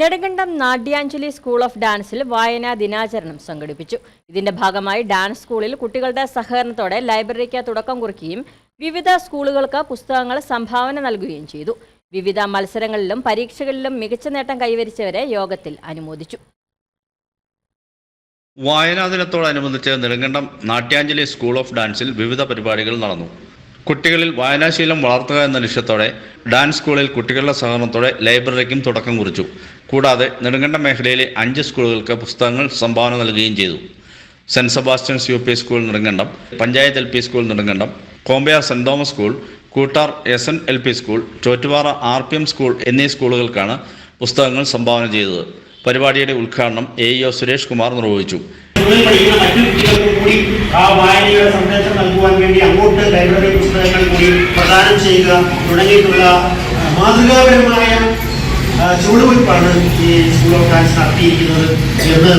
Nedumkandam Natyanjali school of ഡാൻസിൽ വായനാ ദിനാചരണം സംഘടിപ്പിച്ചു. ഇതിന്റെ ഭാഗമായി ഡാൻസ് സ്കൂളിൽ കുട്ടികളുടെ സഹകരണത്തോടെ ലൈബ്രറിക്ക് തുടക്കം കുറിക്കുകയും വിവിധ സ്കൂളുകൾക്ക് പുസ്തകങ്ങൾ സംഭാവന നൽകുകയും ചെയ്തു. വിവിധ മത്സരങ്ങളിലും പരീക്ഷകളിലും മികച്ച നേട്ടം കൈവരിച്ചവരെ യോഗത്തിൽ അനുമോദിച്ചു. വായനാ ദിനത്തോടനുബന്ധിച്ച് നെടുങ്കണ്ടം നാട്യാഞ്ജലി സ്കൂൾ ഓഫ് ഡാൻസിൽ വിവിധ പരിപാടികൾ നടന്നു. കുട്ടികളിൽ വായനാശീലം വളർത്തുക എന്ന ലക്ഷ്യത്തോടെ ഡാൻസ് സ്കൂളിൽ കുട്ടികളുടെ സഹകരണത്തോടെ ലൈബ്രറിക്കും തുടക്കം കുറിച്ചു. കൂടാതെ നെടുങ്കണ്ടം മേഖലയിലെ അഞ്ച് സ്കൂളുകൾക്ക് പുസ്തകങ്ങൾ സംഭാവന നൽകുകയും ചെയ്തു. Saint Sebastian's U P school Nedumkandam panchayat L P school Nedumkandam Kombayar Saint Thomas school Koottar S N L P school Chottupara R P M school എന്നീ സ്കൂളുകൾക്കാണ് പുസ്തകങ്ങൾ സംഭാവന ചെയ്തത്. പരിപാടിയുടെ ഉദ്ഘാടനം A E O Suresh Kumar നിർവഹിച്ചു. ആ വായനയുടെ സന്ദേശം നൽകുവാൻ വേണ്ടി അങ്ങോട്ട് ലൈബ്രറി പുസ്തകങ്ങൾ കൂടി പ്രദാനം ചെയ്യുക തുടങ്ങിയിട്ടുള്ള മാതൃകാപരമായ ചുവടുവയ്പ്പാണ് ഈ സ്കൂൾ ഓഫ് ഡാൻസ് നടത്തിയിരിക്കുന്നത് എന്ന്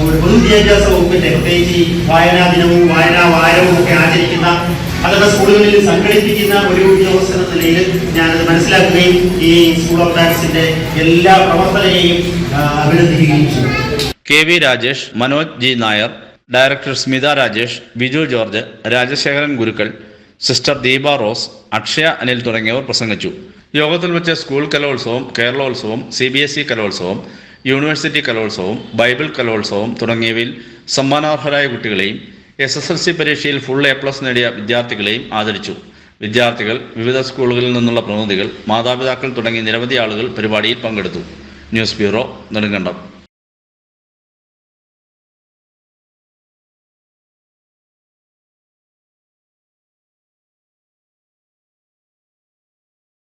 ഒരു പൊതുവിദ്യാഭ്യാസ വകുപ്പിന്റെ പ്രത്യേകിച്ച് ഈ വായനാ ദിനവും വായനാ വാരവും ഒക്കെ ആചരിക്കുന്ന അതൊക്കെ സ്കൂളുകളിൽ സംഘടിപ്പിക്കുന്ന ഒരു ഉദ്യോഗസ്ഥ എന്ന നിലയിൽ ഞാനത് മനസ്സിലാക്കുകയും ഈ സ്കൂൾ ഓഫ് ഡാൻസിന്റെ എല്ലാ പ്രവർത്തനയെയും അഭിനന്ദിക്കുകയും ചെയ്തു. K V Rajesh Manoj G Nair director Smitha Rajesh Biju George Rajasekharan Gurukkal sister Deepa Rose Akshaya Anil തുടങ്ങിയവർ പ്രസംഗിച്ചു. യോഗത്തിൽ വെച്ച് school Kalolsavam Keralolsavam C B S E Kalolsavam university Kalolsavam Bible Kalolsavam തുടങ്ങിയവയിൽ സമ്മാനാർഹരായ കുട്ടികളെയും എസ് എസ് എൽ സി പരീക്ഷയിൽ full A plus നേടിയ വിദ്യാർത്ഥികളെയും ആദരിച്ചു. വിദ്യാർത്ഥികൾ വിവിധ സ്കൂളുകളിൽ നിന്നുള്ള പ്രതിനിധികൾ മാതാപിതാക്കൾ തുടങ്ങി നിരവധി ആളുകൾ പരിപാടിയിൽ പങ്കെടുത്തു. News bureau Nedumkandam.